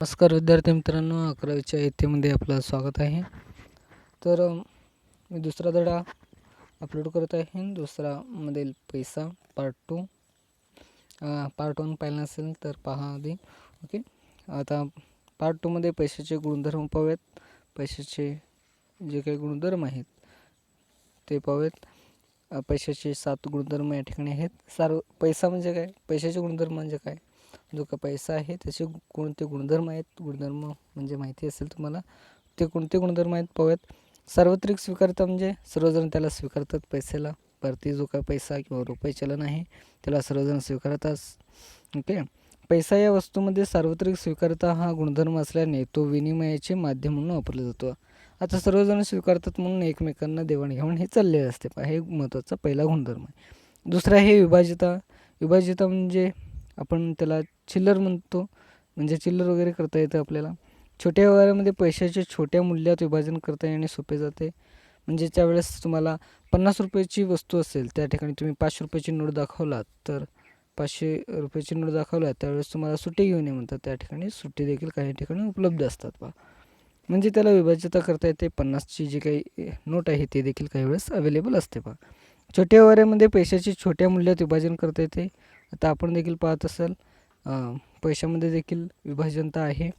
नमस्कार विद्यार्थी मित्रांनो अकरावीच्या इयत्तेमध्ये आपलं स्वागत आहे. तर मी दुसरा धडा अपलोड करत आहे. दुसरामधील पैसा पार्ट टू पार्ट वन पाहिला नसेल तर पहा आधी. ओके आता पार्ट टूमध्ये पैशाचे गुणधर्म पाहूयात. पैशाचे जे काही गुणधर्म आहेत ते पाहूयात. पैशाचे सात गुणधर्म या ठिकाणी आहेत. सार्व पैसा म्हणजे काय? पैशाचे गुणधर्म म्हणजे काय? जो का पैसा आहे त्याचे कोणते गुणधर्म आहेत? गुणधर्म म्हणजे माहिती असेल तुम्हाला. ते कोणते गुणधर्म आहेत पाहूयात. सार्वत्रिक स्वीकारता म्हणजे सर्वजण त्याला स्वीकारतात पैशाला. परती जो का पैसा किंवा रुपये चलन आहे त्याला सर्वजण स्वीकारतात ओके? पैसा या वस्तूमध्ये सार्वत्रिक स्वीकारता हा गुणधर्म असल्याने तो विनिमयाचे माध्यम म्हणून वापरला जातो. आता सर्वजण स्वीकारतात म्हणून एकमेकांना देवाणघेवाण हे चाललेलं असते. पहा हे महत्त्वाचा पहिला गुणधर्म आहे. दुसरा हे विभाजिता. विभाजिता म्हणजे आपण त्याला चिल्लर म्हणतो. म्हणजे चिल्लर वगैरे करता येतं आपल्याला. छोट्या व्यवहारामध्ये पैशाचे छोट्या मूल्यात विभाजन करता येणे सोपे जाते. म्हणजे ज्यावेळेस तुम्हाला पन्नास रुपयाची वस्तू असेल त्या ठिकाणी तुम्ही पाचशे रुपयाची नोट दाखवलात तर पाचशे रुपयाची नोट दाखवलात त्यावेळेस तुम्हाला सुट्टी घेऊन ये म्हणतात. त्या ठिकाणी सुट्टी देखील काही ठिकाणी उपलब्ध असतात पहा म्हणजे त्याला विभाज्यता करता येते. पन्नासची जी काही नोट आहे ते देखील काही वेळेस अवेलेबल असते पहा छोट्या व्यवहारामध्ये पैशाची छोट्या मूल्यात विभाजन करता येते. आता आपण देखील पाहत असाल पैशामध्ये देखील विभाजनता आहे.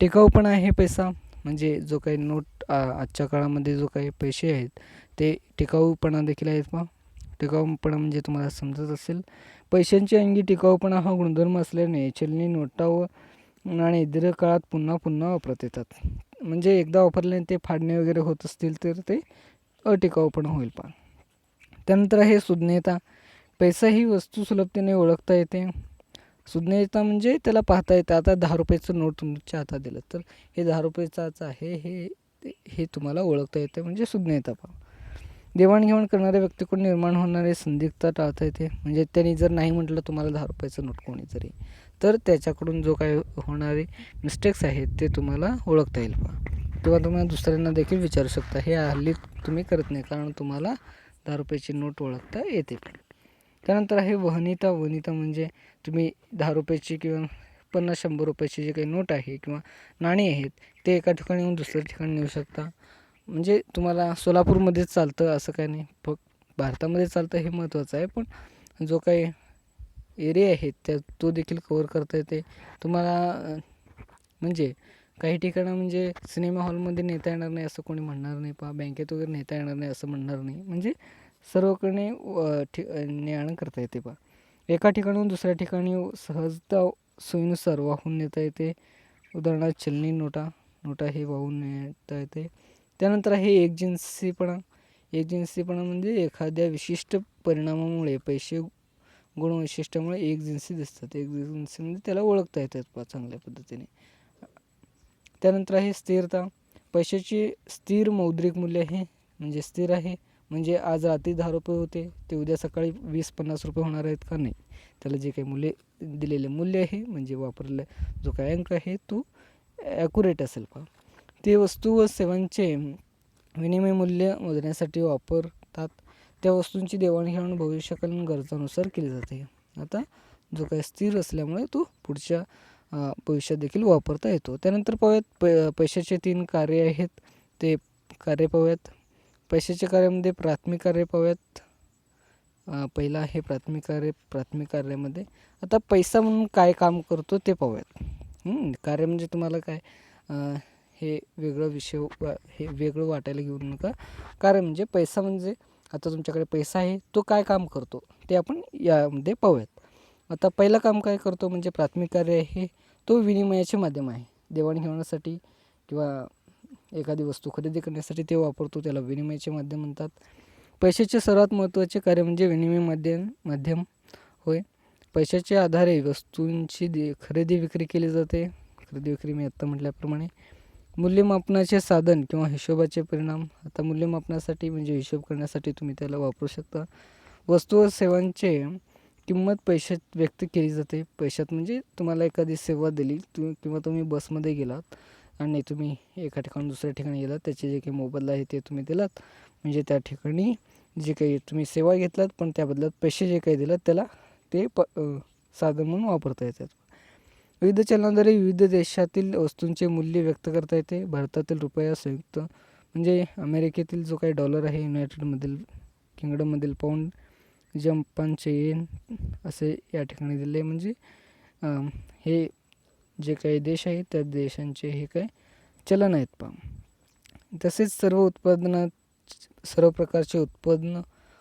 टिकाऊ पण आहे पैसा म्हणजे जो काही नोट आजच्या काळामध्ये जो काही पैसे आहेत ते टिकाऊपणा देखील आहेत पहा टिकाऊपणा म्हणजे तुम्हाला समजत असेल पैशांची अंगी टिकाऊपणा हा गुणधर्म असल्याने चलनी नोटा व नाणे दीर्घकाळात पुन्हा पुन्हा वापरत येतात. म्हणजे एकदा वापरल्याने ते फाडणे वगैरे होत असतील तर ते अटिकाऊपणा होईल पहा त्यानंतर आहे सुज्ञता. पैसा ही वस्तू सुलभतेने ओळखता येते. सुज्ञता म्हणजे त्याला पाहता येतं. आता दहा रुपयाचं नोट तुमच्या हातात दिलं. तर हे दहा रुपयाचाच आहे हे हे तुम्हाला ओळखता येते म्हणजे सुज्ञता पहा. देवाणघेवाण करणाऱ्या व्यक्तीकडून निर्माण होणारी संदिग्धता टाळता येते. म्हणजे त्यांनी जर नाही म्हटलं तुम्हाला दहा रुपयाचं नोट कोणी जरी तर त्याच्याकडून जो काही होणारे मिस्टेक्स आहेत ते तुम्हाला ओळखता येईल पहा. किंवा तुम्हाला दुसऱ्यांना देखील विचारू शकता. हे हल्ली तुम्ही करत नाही कारण तुम्हाला दहा रुपयाची नोट ओळखता येते. त्यानंतर आहे वहनिता. वनिता म्हणजे तुम्ही दहा रुपयाची किंवा पन्नास शंभर रुपयाची जे काही नोट आहे किंवा नाणी आहेत ते एका ठिकाणी येऊन दुसऱ्या ठिकाणी नेऊ शकता. म्हणजे तुम्हाला सोलापूरमध्येच चालतं असं काही नाही. फक्त भारतामध्ये चालतं हे महत्त्वाचं आहे. पण जो काही एरिया आहे त्या तो देखील कवर करता येते. तुम्हाला म्हणजे काही ठिकाणं म्हणजे सिनेमा हॉलमध्ये नेता येणार नाही असं कोणी म्हणणार नाही. पहा बँकेत वगैरे नेता येणार नाही असं म्हणणार नाही. म्हणजे सर्वकडे अ, ठि ने करता येते बा. एका ठिकाणाहून दुसऱ्या ठिकाणी सहजता सोयीनुसार वाहून नेता येते. उदाहरणार्थ चलनी नोटा नोटा हे वाहून नेता येते. त्यानंतर आहे एकजिन्सीपणा. एकजिन्सीपणा म्हणजे एखाद्या विशिष्ट परिणामामुळे पैसे गुणवैशिष्ट्यामुळे एकजन्सी दिसतात. एकजिन्सी म्हणजे त्याला ओळखता येतात पहा चांगल्या पद्धतीने. त्यानंतर आहे स्थिरता. पैशाची स्थिर मौद्रिक मूल्य आहे म्हणजे स्थिर आहे. म्हणजे आज रात्री दहा रुपये होते ते उद्या सकाळी वीस पन्नास रुपये होणार आहेत का नाही? त्याला जे काही मूल्य दिलेले मूल्य आहे म्हणजे वापरलं जो काय अंक आहे तो ॲक्युरेट असेल पहा. ते वस्तू व सेवांचे विनिमय मूल्य मोजण्यासाठी वापरतात. त्या वस्तूंची देवाणघेवाण भविष्यकालीन गरजानुसार केली जाते. आता जो काही स्थिर असल्यामुळे तो पुढच्या भविष्यात देखील वापरता येतो. त्यानंतर पाहूयात प पैशाचे तीन कार्य आहेत. ते कार्य पाहूयात. पैशाच्या कार्यामध्ये प्राथमिक कार्य पाहूयात. पहिलं आहे प्राथमिक कार्य प्राथमिक कार्यामध्ये. आता पैसा म्हणून काय काम करतो ते पाहूयात. कार्य म्हणजे तुम्हाला काय? हे वेगळं विषय हे वेगळं वाटायला घेऊ नका. कार्य म्हणजे पैसा म्हणजे आता तुमच्याकडे पैसा आहे तो काय काम करतो ते आपण यामध्ये पाहूयात. आता पहिलं काम काय करतो म्हणजे प्राथमिक कार्य आहे तो विनिमयाचे माध्यम आहे. देवाणघेवाणासाठी किंवा एखादी वस्तू खरेदी करण्यासाठी ते वापरतो त्याला विनिमयाचे माध्यम म्हणतात. पैशाचे सर्वात महत्त्वाचे कार्य म्हणजे विनिमय माध्यम माध्यम होय. पैशाच्या आधारे वस्तूंची दे खरेदी विक्री केली जाते. खरेदी विक्री मी आत्ता म्हटल्याप्रमाणे. मूल्यमापनाचे साधन किंवा हिशोबाचे परिणाम. आता मूल्यमापनासाठी म्हणजे हिशोब करण्यासाठी तुम्ही त्याला वापरू शकता. वस्तू व सेवांचे किंमत पैशात व्यक्त केली जाते. पैशात म्हणजे तुम्हाला एखादी सेवा दिली तु किंवा तुम्ही बसमध्ये गेलात. आणि तुम्ही एका ठिकाणी दुसऱ्या ठिकाणी गेलात त्याचे जे काही मोबदला आहे ते तुम्ही दिलात. म्हणजे त्या ठिकाणी जे काही तुम्ही सेवा घेतलात पण त्या बदल्यात पैसे जे काही दिलात त्याला ते प साधन म्हणून वापरता येतात. विविध चलनाद्वारे विविध देशातील वस्तूंचे मूल्य व्यक्त करता येते. भारतातील रुपया संयुक्त म्हणजे अमेरिकेतील जो काही डॉलर आहे युनायटेडमधील किंगडममधील पाऊंड जपानचे येन असे या ठिकाणी दिले. म्हणजे हे जे काही देश आहेत त्या देशांचे हे काय चलन आहेत पहा तसेच सर्व उत्पादना सर्व प्रकारचे उत्पन्न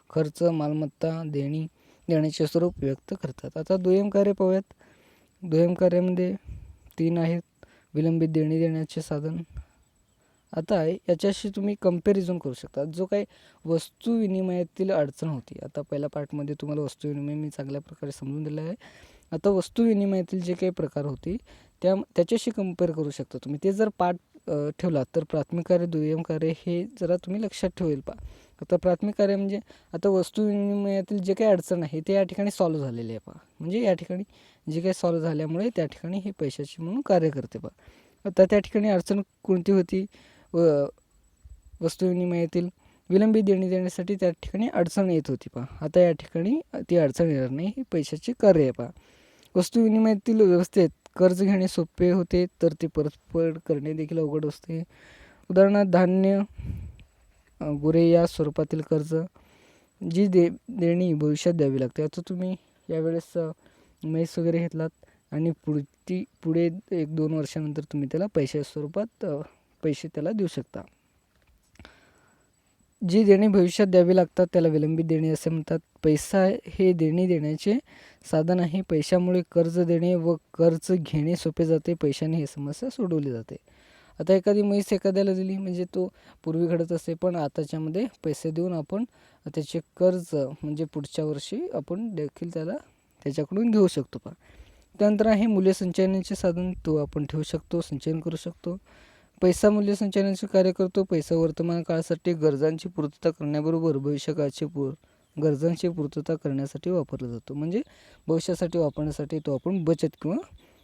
खर्च मालमत्ता देणी देण्याचे स्वरूप व्यक्त करतात. आता दुय्यम कार्य पाहूयात. दुय्यम कार्यामध्ये तीन आहेत. विलंबित देणी देण्याचे साधन. आता याच्याशी तुम्ही कंपॅरिझन करू शकता. जो काही वस्तू विनिमयातील अडचण होती. आता पहिल्या पार्टमध्ये तुम्हाला वस्तू विनिमय मी चांगल्या प्रकारे समजून दिला आहे. आता वस्तू विनिमयातील जे काही प्रकार होते त्या त्याच्याशी कंपेअर करू शकता तुम्ही. ते जर पाठ ठेवलात तर प्राथमिक कार्य दुय्यम कार्य हे जरा तुम्ही लक्षात ठेवेल पा आता प्राथमिक कार्य म्हणजे आता वस्तू विनिमयातील जे काही अडचण आहे ते या ठिकाणी सॉल्व्ह झालेले आहे पा म्हणजे या ठिकाणी जे काही सॉल्व्ह झाल्यामुळे त्या ठिकाणी हे पैशाची म्हणून कार्य करते पा आता त्या ठिकाणी अडचण कोणती होती? व वस्तू विनिमयातील विलंबित देणी देण्यासाठी त्या ठिकाणी अडचण येत होती पहा. आता या ठिकाणी ती अडचण येणार नाही ही पैशाची कार्य आहे पहा. वस्तू विनिमयातील व्यवस्थेत कर्ज घेणे सोपे होते तर ते परतफेड करणे देखील अवघड असते. उदाहरणार्थ धान्य गुरे या स्वरूपातील कर्ज जी दे देणी भविष्यात द्यावी लागते. आता तुम्ही यावेळेस मैस वगैरे घेतलात आणि पुढती पुढे एक दोन वर्षानंतर तुम्ही त्याला पैशा स्वरूपात पैसे त्याला देऊ शकता. जी देणी भविष्यात द्यावी लागतात त्याला विलंबित देणी असे म्हणतात. पैसा हे देणी देण्याचे साधन आहे. पैशामुळे कर्ज देणे व कर्ज घेणे सोपे जाते. पैशाने ही समस्या सोडवली जाते. आता एखादी म्हैस एखाद्याला दिली म्हणजे तो पूर्वी घडत असे पण आताच्यामध्ये पैसे देऊन आपण त्याचे कर्ज म्हणजे पुढच्या वर्षी आपण देखील त्याला त्याच्याकडून घेऊ शकतो. पा त्यानंतर आहे मूल्य संचयनाचे साधन. तो आपण ठेवू शकतो संचयन करू शकतो. पैसा मूल्य संचालनाचे कार्य करतो पैसा वर्तमान काळासाठी गरजांची पूर्तता करण्याबरोबर भविष्यकाळाची पूर गरजांची पूर्तता करण्यासाठी वापरला जातो. म्हणजे भविष्यासाठी वापरण्यासाठी तो आपण बचत किंवा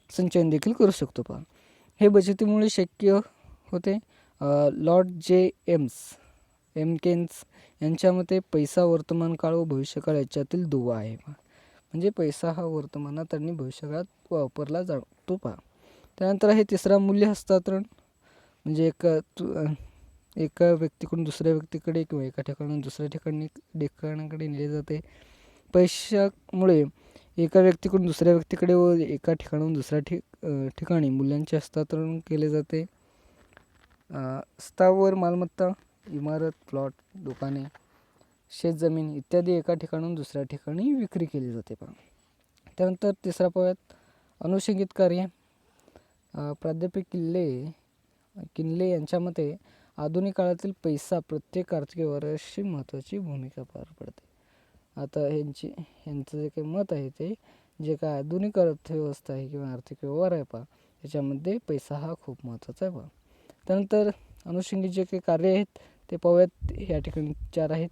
संचयन देखील करू शकतो पहा. हे बचतीमुळे शक्य होते. लॉर्ड जे. एम्स एम केन्स यांच्या मते पैसा वर्तमान काळ व भविष्यकाळ याच्यातील दुवा आहे पहा. म्हणजे पैसा हा वर्तमानात आणि भविष्यकाळात वापरला जातो पहा. त्यानंतर आहे तिसरा मूल्य हस्तांतरण. म्हणजे एका तु एका व्यक्तीकडून दुसऱ्या व्यक्तीकडे किंवा एका ठिकाणून दुसऱ्या ठिकाणी ठिकाणाकडे नेले जाते. पैशामुळे एका व्यक्तीकडून दुसऱ्या व्यक्तीकडे व एका ठिकाणाहून दुसऱ्या ठिक ठिकाणी मूल्यांचे हस्तांतरण केले जाते. स्थावर मालमत्ता इमारत प्लॉट दुकाने शेतजमीन इत्यादी एका ठिकाणाहून दुसऱ्या ठिकाणी विक्री केली जाते पहा. त्यानंतर तिसरा पाहूयात अनुषंगित कार्य. प्राध्यापिक प्राध्यापक किल्ले किनले यांच्या मते आधुनिक काळातील पैसा प्रत्येक आर्थिक व्यवहाराशी महत्त्वाची भूमिका पार पडते. आता ह्यांची ह्यांचं जे काही मत आहे ते जे काय आधुनिक अर्थव्यवस्था आहे किंवा आर्थिक व्यवहार आहे पहा त्याच्यामध्ये पैसा हा खूप महत्त्वाचा आहे पहा. त्यानंतर अनुषंगिक जे काही कार्य आहेत ते पाहूयात. या ठिकाणी चार आहेत.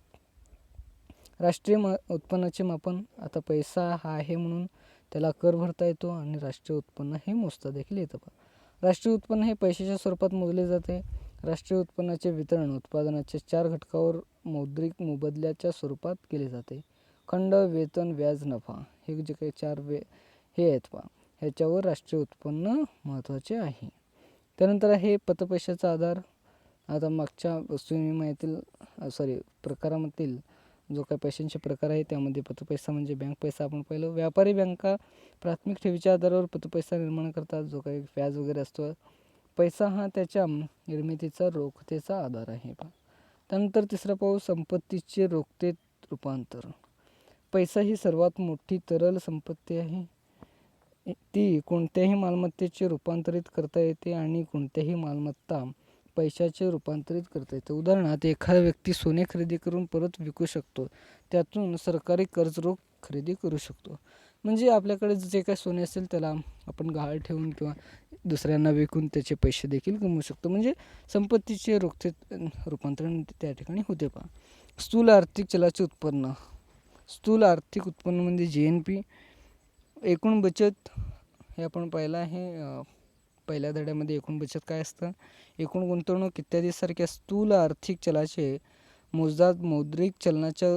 राष्ट्रीय म उत्पन्नाचे मापन. आता पैसा हा आहे म्हणून त्याला कर भरता येतो आणि राष्ट्रीय उत्पन्न हे मोजता देखील येतं पहा. राष्ट्रीय उत्पन्न हे पैशाच्या स्वरूपात मोजले जाते. राष्ट्रीय उत्पन्नाचे वितरण उत्पादनाच्या चार घटकावर मौद्रिक मोबदल्याच्या स्वरूपात केले जाते. खंड वेतन व्याज नफा हे जे काही चार वे हे आहेत पहा. ह्याच्यावर राष्ट्रीय उत्पन्न महत्त्वाचे आहे. त्यानंतर आहे पतपैशाचा आधार. आता मागच्या वस्तू विनिमयातील सॉरी प्रकारामधील जो काही पैशांचे प्रकार आहे त्यामध्ये पतपैसा म्हणजे बँक पैसा आपण पाहिलं. व्यापारी बँका प्राथमिक ठेवीच्या आधारावर पतपैसा निर्माण करतात. जो काही व्याज वगैरे असतो पैसा हा त्याच्या निर्मितीचा रोखतेचा आधार आहे. त्यानंतर तिसरा पाहू संपत्तीचे रोखतेत रूपांतर. पैसा ही सर्वात मोठी तरल संपत्ती आहे. ती कोणत्याही मालमत्तेचे रूपांतरित करता येते आणि कोणत्याही मालमत्ता पैशाचे रूपांतरित करता येते उदाहरणार्थ एखादा व्यक्ती सोने खरेदी करून परत विकू शकतो. त्यातून सरकारी कर्ज रोख खरेदी करू शकतो. म्हणजे आपल्याकडे जे काही सोने असेल त्याला आपण गहाळ ठेवून किंवा दुसऱ्यांना विकून त्याचे पैसे देखील कमवू शकतो. म्हणजे संपत्तीचे रोखते रूपांतरण त्या ठिकाणी होते पहा. स्थूल आर्थिक चलाचे उत्पन्न. स्थूल आर्थिक उत्पन्न म्हणजे जी एन पी एकूण बचत हे आपण पाहिलं आहे पहिल्या धड्यामध्ये एकूण बचत काय असतं? एकूण गुंतवणूक इत्यादीसारख्या स्थूल आर्थिक चलाचे मोजदाद मौद्रिक चलनाच्या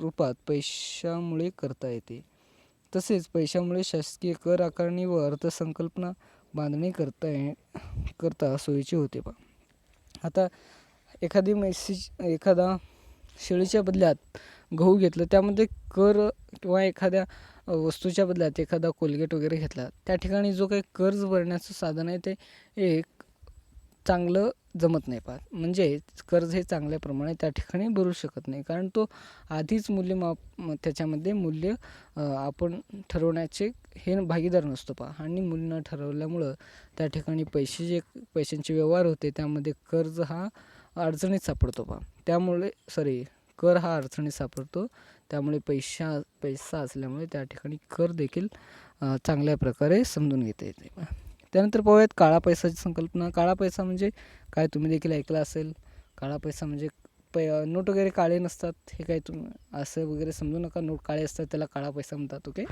रूपात पैशामुळे करता येते. तसेच पैशामुळे शासकीय कर आकारणी व अर्थसंकल्पना बांधणी करता ये करता सोयीची होते बा आता एखादी मेसेज एखादा शेळीच्या बदल्यात गहू घेतलं त्यामध्ये कर किंवा एखाद्या वस्तूच्या बदल्यात एखादा कोलगेट वगैरे घेतला त्या ठिकाणी जो काही कर्ज भरण्याचं साधन आहे ते एक चांगलं जमत नाही पाहत. म्हणजे कर्ज हे चांगल्या प्रमाणे त्या ठिकाणी भरू शकत नाही. कारण तो आधीच मूल्यमाप त्याच्यामध्ये मूल्य आपण ठरवण्याचे हे भागीदार नसतो पहा. आणि मूल्य न ठरवल्यामुळं त्या ठिकाणी पैसे जे पैशांचे व्यवहार होते त्यामध्ये कर्ज हा अडचणीत सापडतो पहा. त्यामुळे सॉरी कर हा अडचणीत सापडतो. त्यामुळे पैशा पैसा असल्यामुळे त्या ठिकाणी कर देखील चांगल्या प्रकारे समजून घेता येते. त्यानंतर पाहूयात काळा पैसाची संकल्पना. काळा पैसा म्हणजे काय? तुम्ही देखील ऐकलं असेल. काळा पैसा म्हणजे पै नोट वगैरे काळे नसतात. हे काय तुम्ही असं वगैरे समजू नका. नोट काळे असतात त्याला काळा पैसा म्हणतात ओके?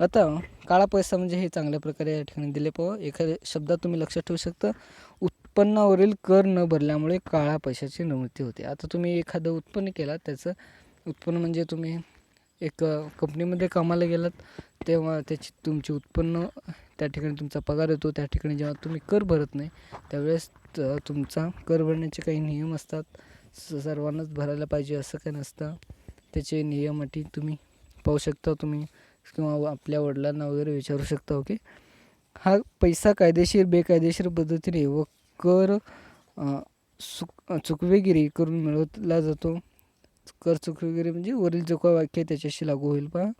आता काळा पैसा म्हणजे हे चांगल्या प्रकारे या ठिकाणी दिले पाहू. एखाद्या शब्दात तुम्ही लक्षात ठेवू शकता. उत्पन्नावरील कर न भरल्यामुळे काळा पैशाची निर्मिती होते. आता तुम्ही एखादं उत्पन्न केला त्याचं उत्पन्न म्हणजे तुम्ही एक कंपनीमध्ये कामाला गेलात तेव्हा त्याची तुमचे उत्पन्न त्या ठिकाणी तुमचा पगार येतो त्या ठिकाणी जेव्हा तुम्ही कर भरत नाही त्यावेळेस तुमचा कर भरण्याचे काही नियम असतात. सर्वांनाच भरायला पाहिजे असं काही नसतं. त्याचे नियम अटी तुम्ही पाहू शकता तुम्ही किंवा आपल्या वडिलांना वगैरे विचारू शकता ओके? हा पैसा कायदेशीर बेकायदेशीर पद्धतीने व कर चुक चुकवेगिरी करून मिळवला जातो. कर चुकवेगिरी म्हणजे वरील जो काय वाक्य त्याच्याशी लागू होईल पहा.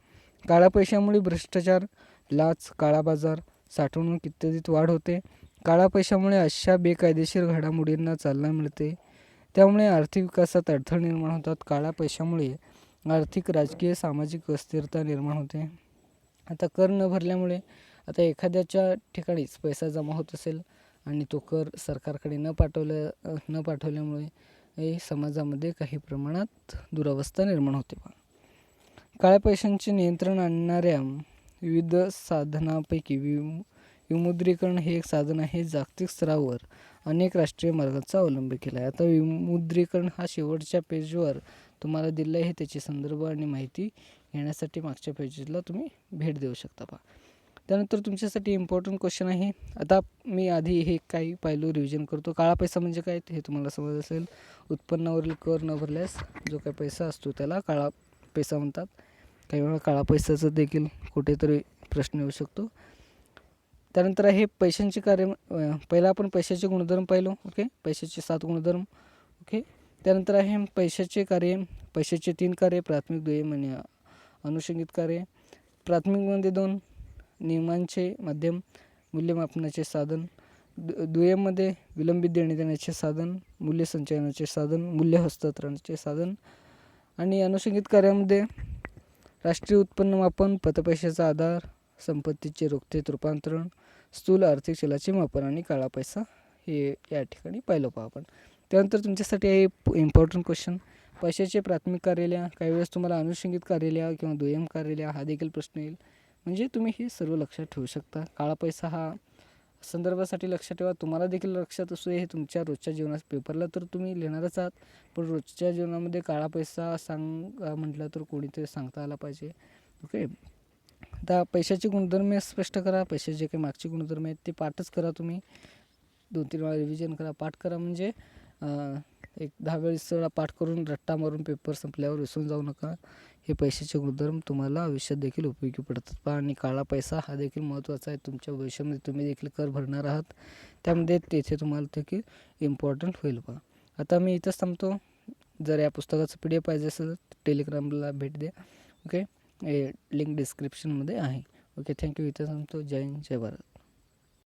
काळ्या पैशामुळे भ्रष्टाचार लाच काळा बाजार साठवणूक इत्यादीत वाढ होते. काळ्या पैशामुळे अशा बेकायदेशीर घडामोडींना चालना मिळते. त्यामुळे आर्थिक विकासात अडथळे निर्माण होतात. काळ्या पैशामुळे आर्थिक राजकीय सामाजिक अस्थिरता निर्माण होते. आता कर न भरल्यामुळे आता एखाद्याच्या ठिकाणीच पैसा जमा होत असेल आणि तो कर सरकारकडे न पाठवल्या न पाठवल्यामुळे हे समाजामध्ये काही प्रमाणात दुरावस्था निर्माण होते काळ्या पैशांचे नियंत्रण आणणाऱ्या विविध साधनापैकी विमु विमुद्रीकरण हे एक साधन आहे. जागतिक स्तरावर अनेक राष्ट्रीय मार्गाचा अवलंब केला आहे. आता विमुद्रीकरण हा शेवटच्या पेजवर तुम्हाला दिलं आहे. त्याची संदर्भ आणि माहिती घेण्यासाठी मागच्या पेजेसला तुम्ही भेट देऊ शकता पहा त्यानंतर तुमच्यासाठी इम्पॉर्टंट क्वेश्चन आहे. आता मी आधी हे काही पाहिलं रिव्हिजन करतो. काळा पैसा म्हणजे काय? हे तुम्हाला समज असेल. उत्पन्नावरील कर न भरल्यास जो काही पैसा असतो त्याला काळा पैसा म्हणतात. काही वेळा काळा पैशाचं देखील कुठेतरी प्रश्न येऊ शकतो. त्यानंतर आहे पैशांचे कार्य पहिला आपण पैशाचे गुणधर्म पाहिलो ओके पैशाचे सात गुणधर्म ओके त्यानंतर आहे पैशाचे कार्य पैशाचे तीन कार्य प्राथमिक दुय्यम आणि अनुषंगित कार्य. प्राथमिकमध्ये म्हणजे दोन नियमांचे माध्यम मूल्यमापनाचे साधन दु दुय्यममध्ये विलंबित देणे देण्याचे साधन मूल्य संचयनाचे साधन मूल्य हस्तांतरणाचे साधन आणि अनुषंगिक कार्यामध्ये राष्ट्रीय उत्पन्न मापन पतपैशाचा आधार संपत्तीचे रोखतेत रूपांतरण स्थूल आर्थिक चलाचे मापन आणि काळा पैसा हे या ठिकाणी पाहिलं पहा आपण. त्यानंतर तुमच्यासाठी आहे इम्पॉर्टंट क्वेश्चन पैशाचे प्राथमिक कार्यालय काही वेळेस तुम्हाला अनुषंगिक कार्यालय किंवा दुय्यम कार्यालय हा देखील प्रश्न येईल. म्हणजे तुम्ही हे सर्व लक्षात ठेवू शकता. काळा पैसा हा संदर्भासाठी लक्षात ठेवा. तुम्हाला देखील लक्षात असू हे तुमच्या रोजच्या जीवनात पेपरला तर तुम्ही लिहिणारच आहात. पण रोजच्या जीवनामध्ये काळा पैसा सांगा म्हटलं तर कोणीतरी सांगता आला पाहिजे. ओके? आता पैशाचे गुणधर्म स्पष्ट करा. पैशाचे जे काही मागचे गुणधर्म आहेत ते पाठच करा तुम्ही. दोन तीन वेळा रिव्हिजन करा. पाठ करा म्हणजे एक दहा वेळेस वेळा पाठ करून रट्टा मारून पेपर संपल्यावर विसरून जाऊ नका. हे पैशाचे गुणधर्म तुम्हाला आयुष्यात देखील उपयोगी पडतात. पहा आणि काळा पैसा हा देखील महत्त्वाचा आहे. तुमच्या भविष्यामध्ये तुम्ही देखील कर भरणार आहात. त्यामध्ये तेथे तुम्हाला देखील इम्पॉर्टंट होईल पहा आता मी इथंच थांबतो. जर या पुस्तकाचं पी डी एफ पाहिजे असेल तर टेलिग्रामला भेट द्या. ओके लिंक डिस्क्रिप्शनमध्ये आहे. ओके थँक्यू इथं थांबतो. जय हिंद जय भारत.